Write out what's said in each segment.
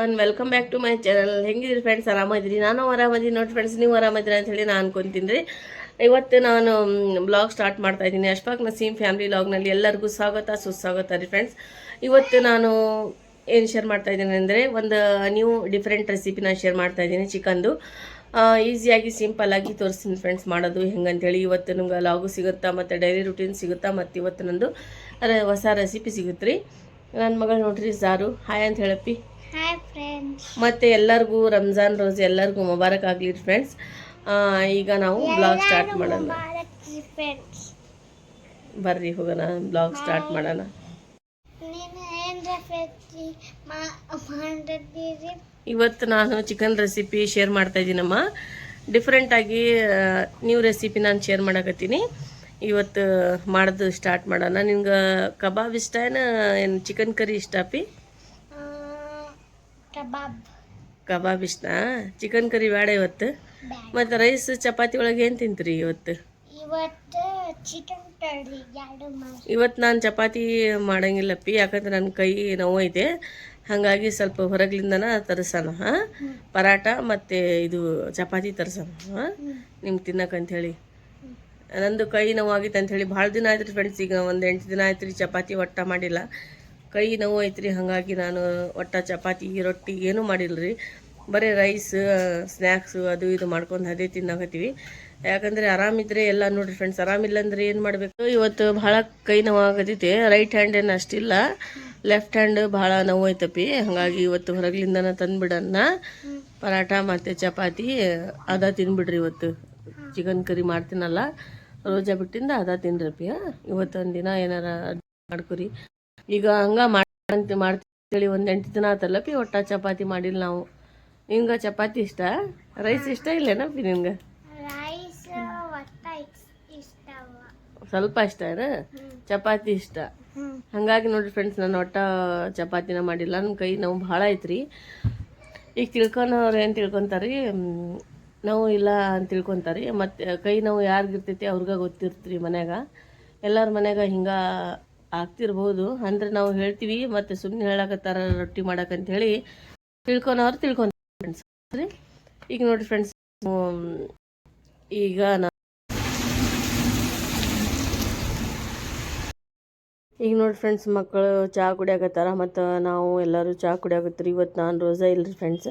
One welcome back to my channel ಹೆಂಗಿದ್ರಿ friends ಆರಾಮದಿರಿ? ನಾನು ಆರಾಮದಿರಿ ನೋಡಿ ಫ್ರೆಂಡ್ಸ್ ನೀವು ಆರಾಮದಿರಿ ಅಂತ ಹೇಳಿ ನಾನು ಅನ್ಕೊಂತೀನಿ ರೀ. ಇವತ್ತು ನಾನು ಬ್ಲಾಗ್ ಸ್ಟಾರ್ಟ್ ಮಾಡ್ತಾ ಇದ್ದೀನಿ. ಅಶ್ಫಾಕ್ ನಸೀಮ್ ಫ್ಯಾಮಿಲಿ ಬ್ಲಾಗ್ನಲ್ಲಿ ಎಲ್ಲರಿಗೂ ಸ್ವಾಗತ, ಸುಸ್ವಾಗತ ರೀ ಫ್ರೆಂಡ್ಸ್ ಇವತ್ತು ನಾನು ಏನು ಶೇರ್ ಮಾಡ್ತಾ ಇದ್ದೀನಿ ಅಂದರೆ, ಒಂದು ನ್ಯೂ ಡಿಫ್ರೆಂಟ್ ರೆಸಿಪಿನ ಶೇರ್ ಮಾಡ್ತಾ ಇದ್ದೀನಿ ಚಿಕನ್ದು. ಈಸಿಯಾಗಿ ಸಿಂಪಲ್ಲಾಗಿ ತೋರಿಸ್ತೀನಿ ಫ್ರೆಂಡ್ಸ್ ಮಾಡೋದು ಹೆಂಗಂತೇಳಿ. ಇವತ್ತು ನಮ್ಗೆ ಲಾಗು ಸಿಗುತ್ತಾ ಮತ್ತು ಡೈಲಿ ರುಟೀನ್ ಸಿಗುತ್ತಾ ಮತ್ತು ಇವತ್ತು ನಂದು ಹೊಸ ರೆಸಿಪಿ ಸಿಗುತ್ತೆ ರೀ ನನ್ನ ಮಗಳು ನೋಡ್ರಿ, ಸಾರು. ಹಾಯ್ ಅಂತ ಹೇಳಪ್ಪಿ. ಮತ್ತೆ ಎಲ್ಲರಿಗೂ ರಂಜಾನ್ ರೋಸ್ ಎಲ್ಲರಿಗೂ ಮುಬಾರಕ್ ಆಗಲಿ ಫ್ರೆಂಡ್ಸ್ ಈಗ ನಾವು ಬ್ಲಾಗ್ ಸ್ಟಾರ್ಟ್ ಮಾಡೋಣ. ಬರ್ರಿ ಹೋಗೋಣ ಬ್ಲಾಗ್ ಸ್ಟಾರ್ಟ್ ಮಾಡೋಣ. ಇವತ್ತು ನಾನು ಚಿಕನ್ ರೆಸಿಪಿ ಶೇರ್ ಮಾಡ್ತಾ ಇದ್ದೀನಮ್ಮ. ಡಿಫ್ರೆಂಟಾಗಿ ನ್ಯೂ ರೆಸಿಪಿ ನಾನು ಶೇರ್ ಮಾಡಕತ್ತೀನಿ. ಇವತ್ತು ಮಾಡೋದು ಸ್ಟಾರ್ಟ್ ಮಾಡೋಣ. ನಿನ್ಗೆ ಕಬಾಬ್ ಇಷ್ಟ ಏನು ಏನು ಚಿಕನ್ ಕರಿ ಇಷ್ಟ ಪಿ? ಕಬಾಬ್. ಕಬಾಬ್ ಇಷ್ಟ ಚಿಕನ್ ಕರಿ ಬೇಡ ಇವತ್ತು. ಮತ್ತು ರೈಸ್ ಚಪಾತಿ ಒಳಗೆ ಏನು ತಿಂತೀರಿ ಇವತ್ತು? ಇವತ್ತು ಚಿಕನ್ ಕರಿ ಇವತ್ತು ನಾನು ಚಪಾತಿ ಮಾಡಂಗಿಲ್ಲ ಪಿ ಯಾಕಂದ್ರೆ ನನ್ನ ಕೈ ನೋವು ಐತೆ ಹಾಗಾಗಿ ಸ್ವಲ್ಪ ಹೊರಗ್ಲಿಂದನ ತರಿಸೋಣ ಹಾಂ ಪರಾಟ ಮತ್ತು ಇದು ಚಪಾತಿ ತರಿಸೋಣ ಹಾಂ ನಿಮ್ಗೆ ಹೇಳಿ ನಂದು ಕೈ ನೋವಾಗಿತ್ತು ಹೇಳಿ ಭಾಳ ದಿನ ಆಯ್ತು ರೀ ಫ್ರೆಂಡ್ಸ್ ಈಗ ಒಂದು ಎಂಟು ದಿನ ಆಯ್ತು ರೀ ಚಪಾತಿ ಒಟ್ಟ ಮಾಡಿಲ್ಲ. ಕೈ ನೋವು ಐತ್ರಿ, ಹಾಗಾಗಿ ನಾನು ಒಟ್ಟ ಚಪಾತಿ, ರೊಟ್ಟಿ ಏನೂ ಮಾಡಿಲ್ಲ ರೀ ಬರೀ ರೈಸ್ ಸ್ನ್ಯಾಕ್ಸು ಅದು ಇದು ಮಾಡ್ಕೊಂಡು ಅದೇ ತಿನ್ನಾಕತ್ತೀವಿ. ಯಾಕಂದರೆ ಆರಾಮಿದ್ರೆ ಎಲ್ಲ ನೋಡಿರಿ ಫ್ರೆಂಡ್ಸ್ ಆರಾಮಿಲ್ಲ ಅಂದ್ರೆ ಏನು ಮಾಡಬೇಕು? ಇವತ್ತು ಭಾಳ ಕೈ ಆಗತೈತಿ. ರೈಟ್ ಹ್ಯಾಂಡ್ ಏನು ಅಷ್ಟಿಲ್ಲ. ಲೆಫ್ಟ್ ಹ್ಯಾಂಡ್ ಭಾಳ ನೋವು ಐತಪ್ಪಿ. ಹಾಗಾಗಿ ಇವತ್ತು ಹೊರಗ್ಲಿಂದನ ತಂದುಬಿಡನ್ನ. ಪರಾಟ ಮತ್ತು ಚಪಾತಿ, ಅದ ತಿನ್ಬಿಡ್ರಿ ಇವತ್ತು. ಚಿಕನ್ ಕರಿ ಮಾಡ್ತೀನಲ್ಲ, ರೋಜಾ ಬಿಟ್ಟಿಂದ ಅದ ತಿನ್ರಪ್ಪಿ ಇವತ್ತೊಂದು ದಿನ ಏನಾರ ಮಾಡ್ಕೊರಿ. ಈಗ ಹಂಗ ಮಾಡಂತ ಮಾಡ್ತೀವಿ ಒಂದು ಎಂಟು ದಿನ ಆತಲ್ಲಪ್ಪಿ ಒಟ್ಟ ಚಪಾತಿ ಮಾಡಿಲ್ಲ ನಾವು. ಹಿಂಗೆ ಚಪಾತಿ ಇಷ್ಟ? ರೈಸ್ ಇಷ್ಟ ಇಲ್ಲೇನಪ್ಪಿ ಇಷ್ಟವ. ಸ್ವಲ್ಪ ಇಷ್ಟ ಏನ? ಚಪಾತಿ ಇಷ್ಟ. ಹಂಗಾಗಿ ನೋಡ್ರಿ ಫ್ರೆಂಡ್ಸ್ ನಾನು ಒಟ್ಟ ಚಪಾತಿನ ಮಾಡಿಲ್ಲ. ನನ್ನ ಕೈ ನಾವು ಭಾಳ ಐತ್ರಿ. ಈಗ ತಿಳ್ಕೊನವ್ರು ಏನು ತಿಳ್ಕೊತಾರಿ? ನಾವು ಇಲ್ಲ ಅಂತ ತಿಳ್ಕೊತಾರಿ. ಮತ್ತು ಕೈ ನಾವು ಯಾರಿಗಿರ್ತೈತಿ ಅವ್ರಿಗೆ ಗೊತ್ತಿರ್ತೀರಿ ಮನ್ಯಾಗ. ಎಲ್ಲರ ಮನ್ಯಾಗ ಹಿಂಗೆ ಆಗ್ತಿರ್ಬೋದು. ಅಂದ್ರೆ ನಾವು ಹೇಳ್ತೀವಿ, ಮತ್ತು ಸುಮ್ಮನೆ ಹೇಳಕತ್ತಾರ ರೊಟ್ಟಿ ಹೇಳಿ ತಿಳ್ಕೊನವ್ರು ತಿಳ್ಕೊಂತ ಫ್ರೆಂಡ್ಸ್ ಈಗ ನೋಡಿ ಫ್ರೆಂಡ್ಸ್ ಈಗ ನಾ ಈಗ ನೋಡಿ ಫ್ರೆಂಡ್ಸ್ ಮಕ್ಕಳು ಚಹಾ ಕುಡಿಯಾಕತ್ತಾರ, ಮತ್ತು ನಾವು ಎಲ್ಲರೂ ಚಹಾ ಕುಡಿಯಾಕತ್ತೀರಿ. ಇವತ್ತು ನಾನು ರೋಸಾ ಇಲ್ರಿ ಫ್ರೆಂಡ್ಸ್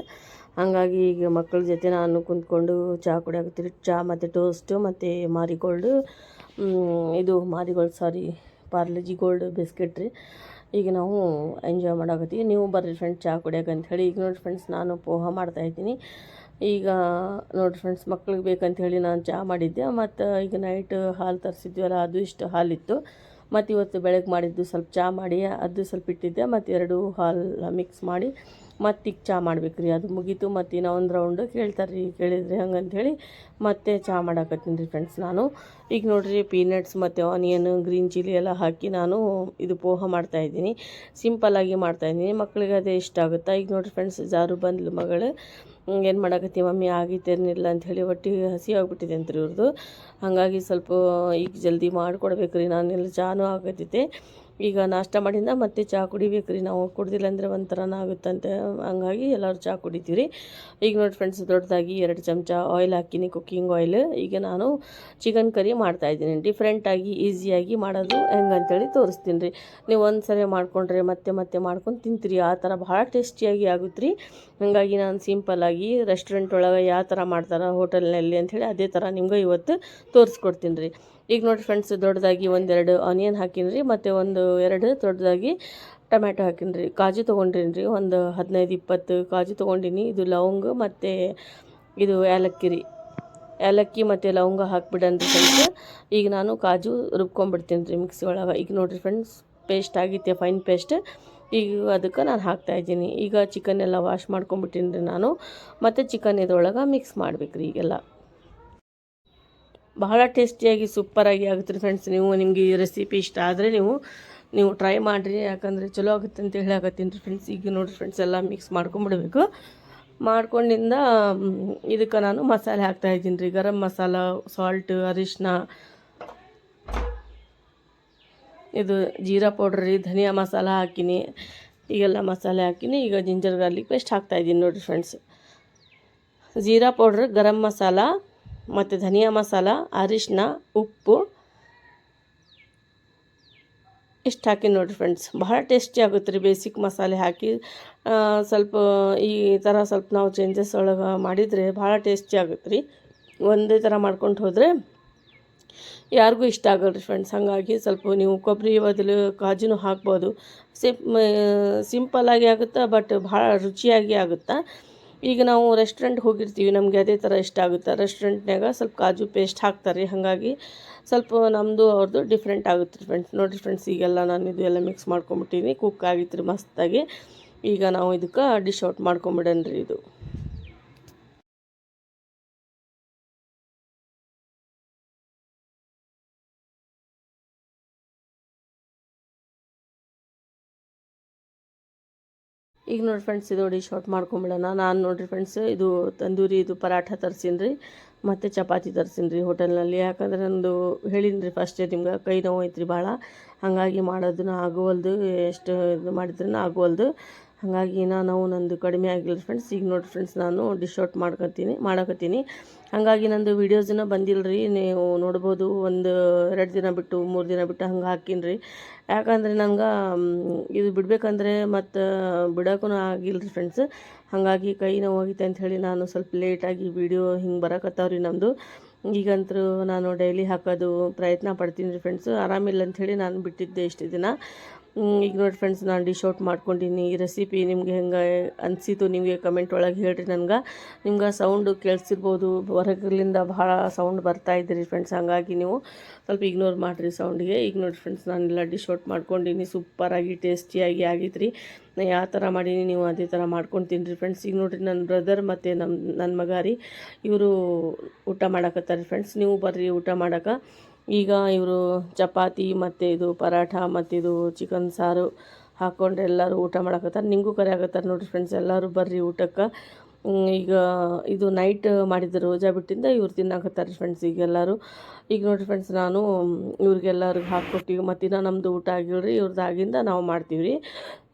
ಹಾಗಾಗಿ ಈಗ ಮಕ್ಕಳ ಜೊತೆ ನಾನು ಕುಂತ್ಕೊಂಡು ಚಹಾ ಕುಡಿಯಾಕತ್ತೀರಿ. ಚಹಾ ಮತ್ತು ಟೋಸ್ಟು ಮತ್ತು ಮಾರಿಗೋಲ್ಡು ಇದು Marigold sorry Parle G gold biscuit ರೀ. ಈಗ ನಾವು ಎಂಜಾಯ್ ಮಾಡಾಕತ್ತೀವಿ. ನೀವು ಬರ್ರಿ ಫ್ರೆಂಡ್ಸ್ ಚಹಾ ಕುಡಿಯೋಕೆ ಹೇಳಿ ಈಗ ನೋಡಿ ಫ್ರೆಂಡ್ಸ್ ನಾನು ಪೋಹ ಮಾಡ್ತಾ ಇದ್ದೀನಿ. ಈಗ ನೋಡಿ ಫ್ರೆಂಡ್ಸ್ ಮಕ್ಳಿಗೆ ಬೇಕಂತ ಹೇಳಿ ನಾನು ಚಹಾ ಮಾಡಿದ್ದೆ. ಮತ್ತು ಈಗ ನೈಟ್ ಹಾಲು ತರಿಸಿದ್ವಲ್ಲ, ಅದು ಇಷ್ಟು ಹಾಲಿತ್ತು ಮತ್ತು ಇವತ್ತು ಬೆಳಗ್ಗೆ ಮಾಡಿದ್ದು ಸ್ವಲ್ಪ ಚಹಾ ಮಾಡಿ, ಅದು ಸ್ವಲ್ಪ ಇಟ್ಟಿದ್ದೆ, ಮತ್ತು ಎರಡು ಹಾಲು ಮಿಕ್ಸ್ ಮಾಡಿ, ಮತ್ತು ಈಗ ಚಹಾ ಮಾಡ್ಬೇಕು ರೀ. ಅದು ಮುಗೀತು, ಮತ್ತು ಇನ್ನೂ ಒಂದು ರೌಂಡ್ ಕೇಳ್ತಾರೆ ರೀ ಕೇಳಿದ್ರಿ ಹಂಗಂಥೇಳಿ ಮತ್ತೆ ಚಹಾ ಮಾಡಾಕತ್ತೀನಿ ರೀ ಫ್ರೆಂಡ್ಸ್ ನಾನು. ಈಗ ನೋಡಿರಿ ಪೀನಟ್ಸ್ ಮತ್ತು ಆನಿಯನ್ ಗ್ರೀನ್ ಚಿಲ್ಲಿ ಎಲ್ಲ ಹಾಕಿ ನಾನು ಇದು ಪೋಹ ಮಾಡ್ತಾಯಿದ್ದೀನಿ ಸಿಂಪಲ್ಲಾಗಿ ಮಾಡ್ತಾಯಿದ್ದೀನಿ ಮಕ್ಕಳಿಗೆ ಅದೇ ಇಷ್ಟ ಆಗುತ್ತಾ? ಈಗ ನೋಡಿರಿ ಫ್ರೆಂಡ್ಸ್ ಜಾರು ಬಂದ್ಲು ಮಗಳು. ಏನು ಮಾಡಕತ್ತಿ ಮಮ್ಮಿ ಆಗಿದ್ದೇನಿಲ್ಲ ಅಂಥೇಳಿ ಒಟ್ಟಿಗೆ ಹಸಿ ಆಗ್ಬಿಟ್ಟಿದೆ ಅಂತ ರೀ ಇವ್ರದ್ದು ಹಾಗಾಗಿ ಸ್ವಲ್ಪ ಈಗ ಜಲ್ದಿ ಮಾಡಿಕೊಡ್ಬೇಕು ರೀ ನಾನೆಲ್ಲ ಚಾನು ಆಗತ್ತೈತೆ ಈಗ ನಾಷ್ಟ ಮಾಡಿಂದ ಮತ್ತೆ ಚಹಾ ಕುಡಿಬೇಕು ರೀ ನಾವು ಕುಡಿದಿಲ್ಲ ಅಂದರೆ ಒಂಥರನ ಆಗುತ್ತಂತೆ ಹಂಗಾಗಿ ಎಲ್ಲರೂ ಚಹಾ ಕುಡಿತೀವಿ ರೀ ಈಗ ನೋಡಿ ಫ್ರೆಂಡ್ಸ್ ದೊಡ್ಡದಾಗಿ ಎರಡು ಚಮಚ ಆಯಿಲ್ ಹಾಕಿನಿ ಕುಕ್ಕಿಂಗ್ ಆಯಿಲ್ ಈಗ ನಾನು ಚಿಕನ್ ಕರಿ ಮಾಡ್ತಾಯಿದ್ದೀನಿ ಡಿಫ್ರೆಂಟಾಗಿ ಈಸಿಯಾಗಿ ಮಾಡೋದು ಹೆಂಗಂತೇಳಿ ತೋರಿಸ್ತೀನಿ ರೀ ನೀವು ಒಂದು ಸರಿ ಮಾಡ್ಕೊಂಡ್ರೆ ಮತ್ತೆ ಮತ್ತೆ ಮಾಡ್ಕೊಂಡು ತಿಂತೀರಿ. ಆ ಥರ ಭಾಳ ಟೇಸ್ಟಿಯಾಗಿ ಆಗುತ್ತೆ ರೀ ಹಾಗಾಗಿ ನಾನು ಸಿಂಪಲ್ಲಾಗಿ ರೆಸ್ಟೋರೆಂಟ್ ಒಳಗೆ ಯಾವ ಥರ ಮಾಡ್ತಾರೆ ಹೋಟೆಲ್ನಲ್ಲಿ ಅಂಥೇಳಿ ಅದೇ ಥರ ನಿಮ್ಗೆ ಇವತ್ತು ತೋರಿಸ್ಕೊಡ್ತೀನಿ ರೀ ಈಗ ನೋಡಿ ಫ್ರೆಂಡ್ಸ್ ದೊಡ್ಡದಾಗಿ ಒಂದೆರಡು ಆನಿಯನ್ ಹಾಕಿನ್ರಿ, ಮತ್ತು ಒಂದು ಎರಡು ದೊಡ್ಡದಾಗಿ ಟೊಮ್ಯಾಟೊ ಹಾಕಿನ್ರಿ. ಕಾಜು ತೊಗೊಂಡಿನಿ ರೀ ಒಂದು ಹದಿನೈದು, ಇಪ್ಪತ್ತು ಕಾಜು ತೊಗೊಂಡಿನಿ. ಇದು ಲವಂಗ ಮತ್ತು ಇದು ಏಲಕ್ಕಿ ರೀ. ಏಲಕ್ಕಿ ಮತ್ತು ಲವಂಗ ಹಾಕ್ಬಿಡನ್ರಿ ಫ್ರೆಂಡ್ಸ್ ಈಗ ನಾನು ಕಾಜು ರುಬ್ಕೊಂಡ್ಬಿಡ್ತೀನಿ ರೀ ಮಿಕ್ಸಿ ಒಳಗೆ. ಈಗ ನೋಡಿರಿ ಫ್ರೆಂಡ್ಸ್ ಪೇಸ್ಟ್ ಆಗಿತ್ತೆ ಫೈನ್ ಪೇಸ್ಟ್ ಈಗ ಅದಕ್ಕೆ ನಾನು ಹಾಕ್ತಾಯಿದ್ದೀನಿ ಈಗ ಚಿಕನ್ ಎಲ್ಲ ವಾಶ್ ಮಾಡ್ಕೊಂಬಿಟ್ಟಿನಿ ರೀ ನಾನು. ಮತ್ತು ಚಿಕನ್ ಇದ್ರೊಳಗೆ ಮಿಕ್ಸ್ ಮಾಡ್ಬೇಕು ರೀ ಈಗೆಲ್ಲ. ಬಹಳ ಟೇಸ್ಟಿಯಾಗಿ ಸೂಪರಾಗಿ ಆಗುತ್ತೆ ರೀ ಫ್ರೆಂಡ್ಸ್ ನೀವು ನಿಮಗೆ ಈ ರೆಸಿಪಿ ಇಷ್ಟ ಆದರೆ ನೀವು ನೀವು ಟ್ರೈ ಮಾಡಿರಿ. ಯಾಕಂದರೆ ಚಲೋ ಆಗುತ್ತೆ ಅಂತ ಹೇಳಾಕತ್ತೀನಿ ರೀ ಫ್ರೆಂಡ್ಸ್ ಈಗ ನೋಡಿರಿ ಫ್ರೆಂಡ್ಸ್ ಎಲ್ಲ ಮಿಕ್ಸ್ ಮಾಡ್ಕೊಂಬಿಡ್ಬೇಕು. ಮಾಡ್ಕೊಂಡಿಂದ ಇದಕ್ಕೆ ನಾನು ಮಸಾಲೆ ಹಾಕ್ತಾಯಿದ್ದೀನಿ ರೀ. ಗರಂ ಮಸಾಲ ಸಾಲ್ಟ್ ಅರಿಶಿನ ಇದು ಜೀರಾ ಪೌಡ್ರ್ ರೀ, ಧನಿಯಾ ಮಸಾಲ ಹಾಕಿನಿ. ಈಗೆಲ್ಲ ಮಸಾಲೆ ಹಾಕಿನಿ. ಈಗ ಜಿಂಜರ್ ಗಾರ್ಲಿಕ್ ಪೇಸ್ಟ್ ಹಾಕ್ತಾಯಿದ್ದೀನಿ ನೋಡಿರಿ ಫ್ರೆಂಡ್ಸ್ ಜೀರಾ ಪೌಡ್ರ್ ಗರಂ ಮಸಾಲ ಮತ್ತು ಧನಿಯಾ ಮಸಾಲ ಅರಿಶಿನ ಉಪ್ಪು. ಇಷ್ಟು ಹಾಕಿ ನೋಡಿರಿ ಫ್ರೆಂಡ್ಸ್ ಭಾಳ ಟೇಸ್ಟಿ ಆಗುತ್ತೆ ರೀ ಬೇಸಿಕ್ ಮಸಾಲೆ ಹಾಕಿ. ಸ್ವಲ್ಪ ಈ ಥರ ಸ್ವಲ್ಪ ನಾವು ಚೇಂಜಸ್ ಒಳಗೆ ಮಾಡಿದರೆ ಭಾಳ ಟೇಸ್ಟಿ ಆಗುತ್ತೆ ರೀ. ಒಂದೇ ಥರ ಮಾಡ್ಕೊಂಡು ಹೋದರೆ ಯಾರಿಗೂ ಇಷ್ಟ ಆಗಲ್ಲ ರೀ ಫ್ರೆಂಡ್ಸ್ ಹಾಗಾಗಿ ಸ್ವಲ್ಪ ನೀವು ಕೊಬ್ಬರಿ ಬದಲು ಕಾಜುನೂ ಹಾಕ್ಬೋದು. ಸಿಂಪಲ್ ಸಿಂಪಲ್ಲಾಗಿ ಆಗುತ್ತೆ ಬಟ್ ಭಾಳ ರುಚಿಯಾಗಿ ಆಗುತ್ತೆ. ಈಗ ನಾವು ರೆಸ್ಟೋರೆಂಟ್ ಹೋಗಿರ್ತೀವಿ, ನಮಗೆ ಅದೇ ಥರ ಇಷ್ಟ ಆಗುತ್ತೆ. ರೆಸ್ಟೋರೆಂಟ್ನಾಗ ಸ್ವಲ್ಪ ಕಾಜು ಪೇಸ್ಟ್ ಹಾಕ್ತಾರೆ. ಹಾಗಾಗಿ ಸ್ವಲ್ಪ ನಮ್ಮದು ಅವ್ರದ್ದು ಡಿಫ್ರೆಂಟ್ ಆಗುತ್ತೆ ಫ್ರೆಂಡ್ಸ್ ನೋಡಿರಿ ಫ್ರೆಂಡ್ಸ್ ಈಗೆಲ್ಲ ನಾನು ಇದು ಎಲ್ಲ ಮಿಕ್ಸ್ ಮಾಡ್ಕೊಂಬಿಟ್ಟಿನಿ. ಕುಕ್ ಆಗಿತ್ತು ರೀ ಮಸ್ತಾಗಿ. ಈಗ ನಾವು ಇದಕ್ಕೆ ಡಿಶ್ ಔಟ್ ಮಾಡ್ಕೊಂಬಿಡೋಣ ರೀ ಇದು. ಈಗ ನೋಡಿ ಫ್ರೆಂಡ್ಸ್ ಇದು ಡಿಶ್ ಔಟ್ ಮಾಡ್ಕೊಂಬಿಡೋಣ. ನಾನು ನೋಡಿರಿ ಫ್ರೆಂಡ್ಸ್ ಇದು ತಂದೂರಿ, ಇದು ಪರಾಠ ತರಿಸೀನಿ ರೀ ಮತ್ತು ಚಪಾತಿ ತರಿಸೀನಿ ರೀ ಹೋಟೆಲ್ನಲ್ಲಿ. ಯಾಕಂದ್ರೆ ನಂದು ಹೇಳಿನಿ ರೀ ಫಸ್ಟೇ ನಿಮ್ಗೆ, ಕೈ ನೋವು ಐತ್ರಿ ಭಾಳ ಹಾಗಾಗಿ ಮಾಡೋದನ್ನ ಆಗುವಲ್ದು, ಎಷ್ಟು ಇದು ಮಾಡಿದ್ರೂ ಆಗುವಲ್ದು. ಹಾಗಾಗಿ ನಾನು ನಂದು ಕಡಿಮೆ ಆಗಿಲ್ಲ ಫ್ರೆಂಡ್ಸ್ ಈಗ ನೋಡಿ ಫ್ರೆಂಡ್ಸ್ ನಾನು ಡಿಶ್ ಔಟ್ ಮಾಡ್ಕೊತೀನಿ ಮಾಡಕತ್ತೀನಿ. ಹಾಗಾಗಿ ನಂದು ವೀಡಿಯೋಸನ್ನ ಬಂದಿಲ್ಲ ರೀ ನೀವು ನೋಡ್ಬೋದು ಒಂದು ಎರಡು ದಿನ ಬಿಟ್ಟು, ಮೂರು ದಿನ ಬಿಟ್ಟು ಹಂಗೆ ಹಾಕೀನಿ ರೀ ಯಾಕಂದರೆ ನಂಗೆ ಇದು ಬಿಡಬೇಕಂದ್ರೆ ಮತ್ತು ಬಿಡೋಕ್ಕೂ ಆಗಿಲ್ಲ ರೀ ಫ್ರೆಂಡ್ಸ್ ಹಾಗಾಗಿ ಕೈ ನೋವು ಅಂಥೇಳಿ ನಾನು ಸ್ವಲ್ಪ ಲೇಟಾಗಿ ವೀಡಿಯೋ ಹಿಂಗೆ ಬರಕತ್ತಾವ ರೀ ನಮ್ಮದು ಈಗಂತೂ ನಾನು ಡೈಲಿ ಹಾಕೋದು ಪ್ರಯತ್ನ ಪಡ್ತೀನಿ ರೀ ಫ್ರೆಂಡ್ಸ್ ಆರಾಮಿಲ್ಲ ಅಂಥೇಳಿ ನಾನು ಬಿಟ್ಟಿದ್ದೆ ಇಷ್ಟು ದಿನ. ಈಗ ನೋಡಿ ಫ್ರೆಂಡ್ಸ್ ನಾನು ಡಿಶ್ ಔಟ್ ಮಾಡ್ಕೊಂಡಿನಿ. ಈ ರೆಸಿಪಿ ನಿಮಗೆ ಹೆಂಗೆ ಅನಿಸಿತು ನಿಮಗೆ ಕಮೆಂಟ್ ಒಳಗೆ ಹೇಳ್ರಿ ನನಗೆ. ನಿಮ್ಗೆ ಸೌಂಡು ಕೇಳಿಸಿರ್ಬೋದು. ಹೊರಗಲಿಂದ ಭಾಳ ಸೌಂಡ್ ಬರ್ತಾ ಇದ್ದೀರಿ ಫ್ರೆಂಡ್ಸ್ ಹಾಗಾಗಿ ನೀವು ಸ್ವಲ್ಪ ಇಗ್ನೋರ್ ಮಾಡಿರಿ ಸೌಂಡಿಗೆ ಈಗ ನೋಡಿ ಫ್ರೆಂಡ್ಸ್ ನಾನೆಲ್ಲ ಡಿಶ್ ಔಟ್ ಮಾಡ್ಕೊಂಡಿನಿ. ಸೂಪರಾಗಿ ಟೇಸ್ಟಿಯಾಗಿ ಆಗಿದ್ರಿ ನಾನು ಯಾವ ಥರ ಮಾಡೀನಿ, ನೀವು ಅದೇ ಥರ ಮಾಡ್ಕೊಂಡು ತಿನ್ನಿರಿ ಫ್ರೆಂಡ್ಸ್ ಈಗ ನೋಡಿರಿ ನನ್ನ ಬ್ರದರ್ ಮತ್ತು ನಮ್ಮ ನನ್ನ ಮಗ ರೀ. ಇವರು ಊಟ ಮಾಡಕತ್ತಾರೆ ಫ್ರೆಂಡ್ಸ್ ನೀವು ಬರ್ರಿ, ಊಟ ಮಾಡಕ್ಕೆ ಈಗ ಇವರು ಚಪಾತಿ ಮತ್ತು ಇದು ಪರಾಠ ಮತ್ತು ಇದು ಚಿಕನ್ ಸಾರು ಹಾಕ್ಕೊಂಡು ಎಲ್ಲರೂ ಊಟ ಮಾಡಕತ್ತಾರೆ. ನಿಮಗೂ ಕರೆ ಆಗತ್ತಾರೆ ನೋಡಿರಿ ಫ್ರೆಂಡ್ಸ್ ಎಲ್ಲರೂ ಬರ್ರಿ ಊಟಕ್ಕೆ. ಈಗ ಇದು ನೈಟ್ ಮಾಡಿದ ರೋಜಾ ಬಿಟ್ಟಿಂದ ಇವ್ರು ತಿನ್ನಾಕತ್ತಾರೆ ಫ್ರೆಂಡ್ಸ್ ಈಗ ಎಲ್ಲರೂ. ಈಗ ನೋಡಿರಿ ಫ್ರೆಂಡ್ಸ್ ನಾನು ಇವ್ರಿಗೆಲ್ಲರಿಗೆ ಹಾಕ್ಕೊಟ್ಟಿವಿ ಮತ್ತಿನ್ನ ನಮ್ಮದು ಊಟ ಆಗಿಲ್ರಿ ಇವ್ರದ್ದು ಆಗಿಂದ ನಾವು ಮಾಡ್ತೀವಿ ರೀ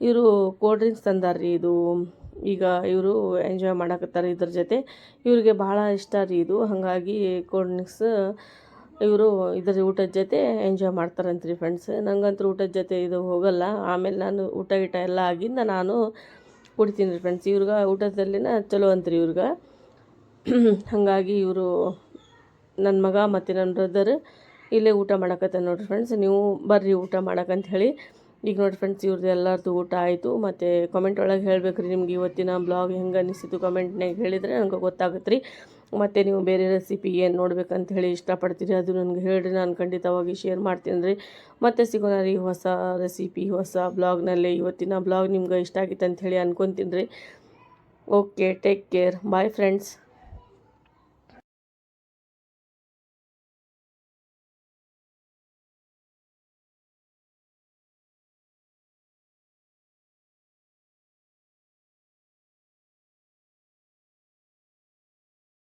ಇವರು ಕೋಲ್ಡ್ ಡ್ರಿಂಕ್ಸ್ ತಂದಾರ್ರಿ ಇದು. ಈಗ ಇವರು ಎಂಜಾಯ್ ಮಾಡಕತ್ತಾರೆ ಇದ್ರ ಜೊತೆ. ಇವ್ರಿಗೆ ಭಾಳ ಇಷ್ಟ ರೀ ಇದು. ಹಾಗಾಗಿ ಕೋಲ್ಡ್ ಡ್ರಿಂಕ್ಸ್ ಇವರು ಇದ್ರ ಊಟದ ಜೊತೆ ಎಂಜಾಯ್ ಮಾಡ್ತಾರಂತ್ರಿ ಫ್ರೆಂಡ್ಸ್ ನನಗಂತೂ ಊಟದ ಜೊತೆ ಇದು ಹೋಗಲ್ಲ. ಆಮೇಲೆ ನಾನು ಊಟ ಗೀಟ ಎಲ್ಲ ಆಗಿಂದ ನಾನು ಕುಡಿತೀನಿ ರೀ ಫ್ರೆಂಡ್ಸ್ ಇವ್ರಿಗೆ ಊಟದಲ್ಲಿನ ಚಲೋ ಅಂತ್ರಿ ಇವ್ರಿಗೆ. ಹಾಗಾಗಿ ಇವರು ನನ್ನ ಮಗ ಮತ್ತು ನನ್ನ ಬ್ರದರ್ ಇಲ್ಲೇ ಊಟ ಮಾಡಕತ್ತೆ ನೋಡಿರಿ ಫ್ರೆಂಡ್ಸ್ ನೀವು ಬರ್ರಿ ಊಟ ಮಾಡಕ್ಕಂತ ಹೇಳಿ ಈಗ ನೋಡಿ ಫ್ರೆಂಡ್ಸ್ ಇವ್ರದ್ದು ಎಲ್ಲರದ್ದು ಊಟ ಆಯಿತು. ಮತ್ತು ಕಾಮೆಂಟ್ ಒಳಗೆ ಹೇಳ್ಬೇಕು ರೀ ನಿಮ್ಗೆ ಇವತ್ತಿನ ಬ್ಲಾಗ್ ಹೆಂಗೆ ಅನಿಸಿತು ಕಮೆಂಟ್ನಾಗ ಹೇಳಿದರೆ ನನಗೆ ಗೊತ್ತಾಗುತ್ತೆ ರೀ ಮತ್ತು ನೀವು ಬೇರೆ ರೆಸಿಪಿ ಏನು ನೋಡ್ಬೇಕಂತ ಹೇಳಿ ಇಷ್ಟಪಡ್ತೀರಿ ಅದು ನನಗೆ ಹೇಳಿರಿ. ನಾನು ಖಂಡಿತವಾಗಿ ಶೇರ್ ಮಾಡ್ತೀನಿ ರೀ ಮತ್ತೆ ಸಿಗೋಣ ರೀ ಹೊಸ ರೆಸಿಪಿ ಹೊಸ ಬ್ಲಾಗ್ನಲ್ಲಿ ಇವತ್ತಿನ ಬ್ಲಾಗ್ ನಿಮ್ಗೆ ಇಷ್ಟ ಆಗಿತ್ತು ಅಂತ ಹೇಳಿ ಅನ್ಕೊತೀನಿ ರೀ. Okay take care bye friends